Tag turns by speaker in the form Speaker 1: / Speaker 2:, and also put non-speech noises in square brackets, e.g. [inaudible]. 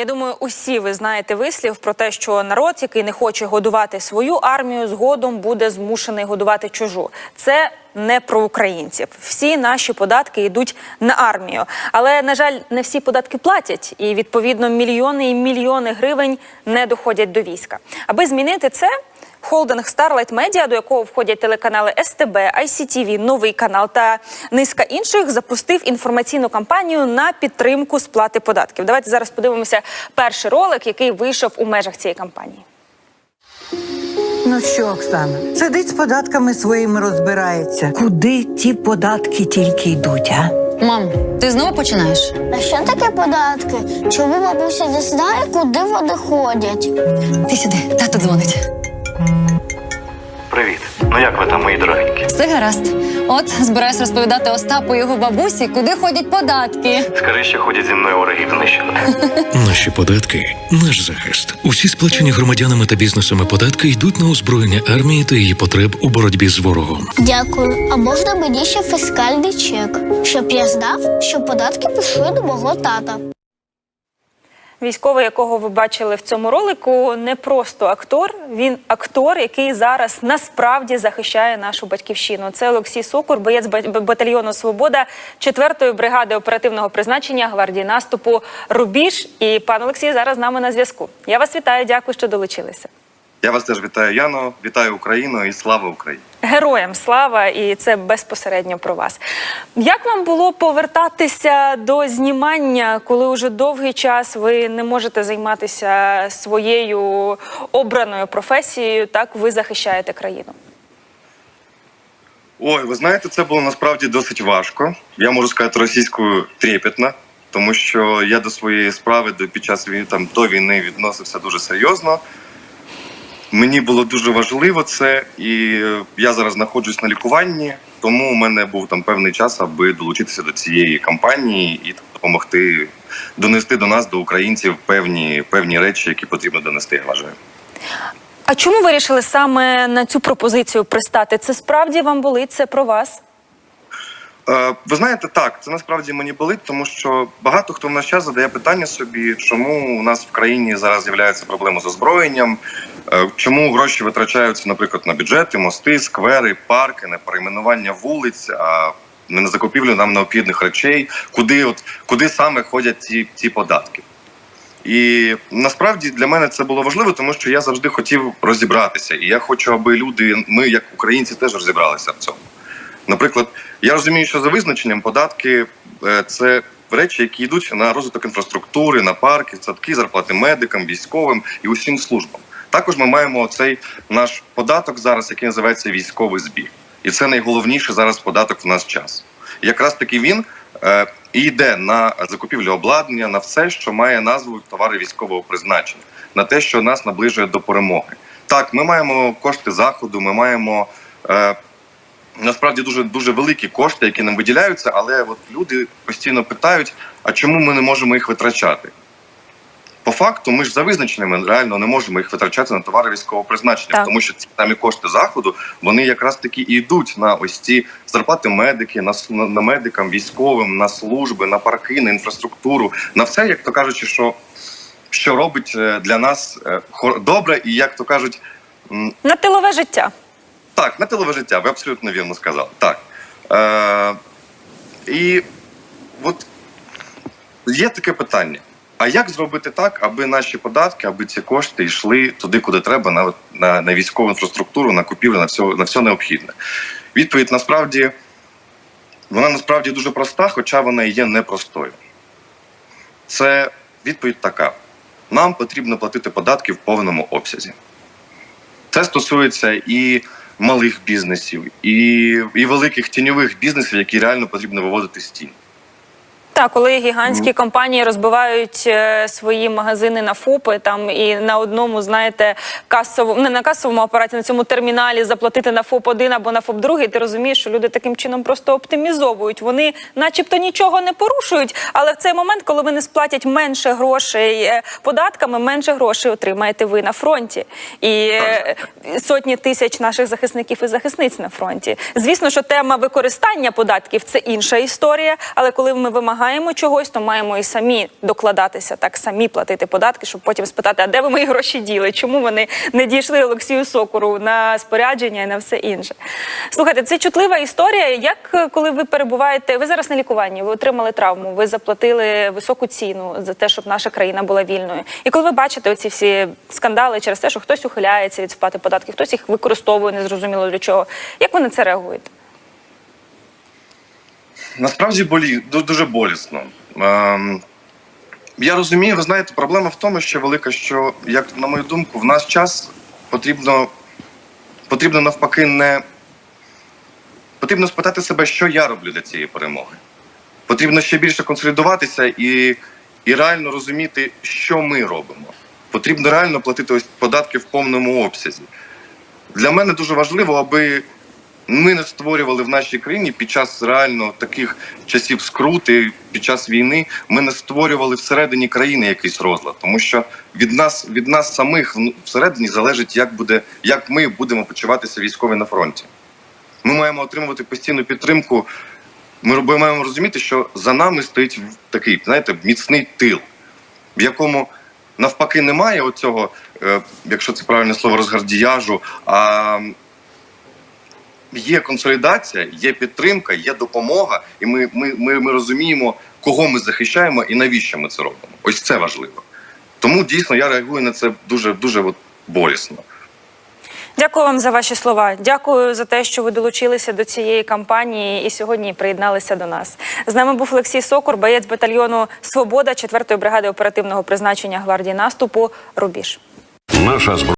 Speaker 1: Я думаю, усі ви знаєте вислів про те, що народ, який не хоче годувати свою армію, згодом буде змушений годувати чужу. Це не про українців. Всі наші податки йдуть на армію. Але на жаль, не всі податки платять, і відповідно мільйони і мільйони гривень не доходять до війська. Аби змінити це. Холдинг Starlight Media, до якого входять телеканали СТБ, ICTV, новий канал та низка інших, запустив інформаційну кампанію на підтримку сплати податків. Давайте зараз подивимося перший ролик, який вийшов у межах цієї кампанії.
Speaker 2: Ну що, Оксана, сидить з податками своїми розбирається. Куди ті податки тільки йдуть, а?
Speaker 3: Мам, ти знову починаєш?
Speaker 4: А що таке податки? Чому бабуся не знає, куди вони ходять?
Speaker 3: Ти сюди, тато дзвонить.
Speaker 5: Привіт. Ну як ви там, мої дорогенькі?
Speaker 3: Все гаразд. От збираюсь розповідати Остапу і його бабусі, куди ходять податки.
Speaker 5: Скажи, що ходять зі мною вороги знищувати. [laughs]
Speaker 6: Наші податки наш захист. Усі сплачені громадянами та бізнесами податки йдуть на озброєння армії та її потреб у боротьбі з ворогом.
Speaker 4: Дякую. А можна мені ще фіскальний чек, щоб я знав, що податки пішли до мого тата.
Speaker 1: Військовий, якого ви бачили в цьому ролику, не просто актор. Він актор, який зараз насправді захищає нашу батьківщину. Це Олексій Сокур, боєць ба- батальйону Свобода 4-ї бригади оперативного призначення гвардії наступу Рубіж. І пан Олексій зараз з нами на зв'язку. Я вас вітаю, дякую, що долучилися.
Speaker 7: Я вас теж вітаю, Яно. Вітаю Україну і слава Україні.
Speaker 1: Героям слава, і це безпосередньо про вас. Як вам було повертатися до знімання, коли уже довгий час ви не можете займатися своєю обраною професією? Так ви захищаєте країну?
Speaker 7: Ой, ви знаєте, це було насправді досить важко. Я можу сказати російською трепетно, тому що я до своєї справи до під час війни там до війни відносився дуже серйозно. Мені було дуже важливо це, і е, я зараз знаходжусь на лікуванні, тому у мене був там певний час, аби долучитися до цієї кампанії і допомогти донести до нас, до українців, певні, певні речі, які потрібно донести, я вважаю.
Speaker 1: А чому вирішили саме на цю пропозицію пристати? Це справді вам болить? Це про вас?
Speaker 7: Е, Ви знаєте, так, це насправді мені болить, тому що багато хто в наш час задає питання собі, чому у нас в країні зараз з'являються проблеми з озброєнням, е, чому гроші витрачаються, наприклад, на бюджети, мости, сквери, парки, на перейменування вулиць, а не на закупівлю нам необхідних речей, куди от куди саме ходять ці, ці податки. І насправді для мене це було важливо, тому що я завжди хотів розібратися, і я хочу, аби люди, ми як українці, теж розібралися в цьому. Наприклад, я розумію, що за визначенням податки е, це речі, які йдуть на розвиток інфраструктури, на парки, садки, зарплати медикам, військовим і усім службам. Також ми маємо цей наш податок зараз, який називається військовий збір, і це найголовніший зараз податок в наш час. І якраз таки він е, йде на закупівлю обладнання, на все, що має назву товари військового призначення, на те, що нас наближує до перемоги. Так, ми маємо кошти заходу, ми маємо. Е, насправді дуже дуже великі кошти, які нам виділяються, але от люди постійно питають: а чому ми не можемо їх витрачати? По факту, ми ж за визначеннями реально не можемо їх витрачати на товари військового призначення,
Speaker 1: Так.
Speaker 7: тому що ці самі кошти заходу вони якраз таки і йдуть на ось ці зарплати медики, на, на, медикам, військовим, на служби, на парки, на інфраструктуру, на все, як то кажучи, що, що робить е, для нас е, добре, і як то кажуть,
Speaker 1: На тилове життя.
Speaker 7: Так, на життя, ви абсолютно вірно сказали. Так. Е, і от є таке питання. А як зробити так, аби наші податки, аби ці кошти йшли туди, куди треба, на, на, на військову інфраструктуру, на купівлю, на все, на все необхідне? Відповідь насправді вона насправді дуже проста, хоча вона є непростою. Це відповідь така: нам потрібно платити податки в повному обсязі. Це стосується і малих бізнесів, і, і великих тіньових бізнесів, які реально потрібно виводити з тінь.
Speaker 1: Так, коли гігантські компанії розбивають е, свої магазини на ФОПи, там і на одному, знаєте, касовому не на касовому апараті, на цьому терміналі заплатити на ФОП 1 або на ФОП 2, ти розумієш, що люди таким чином просто оптимізовують. Вони, начебто, нічого не порушують, але в цей момент, коли вони сплатять менше грошей е, податками, менше грошей отримаєте ви на фронті. І е, сотні тисяч наших захисників і захисниць на фронті. Звісно, що тема використання податків це інша історія, але коли ми вимагаємо вимагаємо чогось, то маємо і самі докладатися, так самі платити податки, щоб потім спитати, а де ви мої гроші діли? Чому вони не дійшли Олексію Сокуру на спорядження і на все інше? Слухайте, це чутлива історія. Як е, коли ви перебуваєте, ви зараз на лікуванні, ви отримали травму, ви заплатили високу ціну за те, щоб наша країна була вільною. І коли ви бачите оці всі скандали через те, що хтось ухиляється від сплати податків, хтось їх використовує незрозуміло для чого. Як ви на це реагуєте?
Speaker 7: Насправді болі дуже болісно. Ем, я розумію, ви знаєте, проблема в тому, що велика, що, як на мою думку, в наш час потрібно, потрібно навпаки не потрібно спитати себе, що я роблю для цієї перемоги. Потрібно ще більше консолідуватися і, і реально розуміти, що ми робимо. Потрібно реально платити ось податки в повному обсязі. Для мене дуже важливо, аби ми не створювали в нашій країні під час реально таких часів скрути, під час війни, ми не створювали всередині країни якийсь розлад, тому що від нас від нас самих всередині залежить, як буде, як ми будемо почуватися військові на фронті. Ми маємо отримувати постійну підтримку. Ми маємо розуміти, що за нами стоїть такий, знаєте, міцний тил, в якому навпаки немає оцього, е, якщо це правильне слово, розгардіяжу, а є консолідація, є підтримка, є допомога, і ми, ми, ми, ми розуміємо, кого ми захищаємо і навіщо ми це робимо. Ось це важливо. Тому дійсно я реагую на це дуже дуже от болісно.
Speaker 1: Дякую вам за ваші слова. Дякую за те, що ви долучилися до цієї кампанії і сьогодні приєдналися до нас. З нами був Олексій Сокур, боєць батальйону Свобода 4-ї бригади оперативного призначення гвардії наступу Рубіж.
Speaker 8: Наша зброя.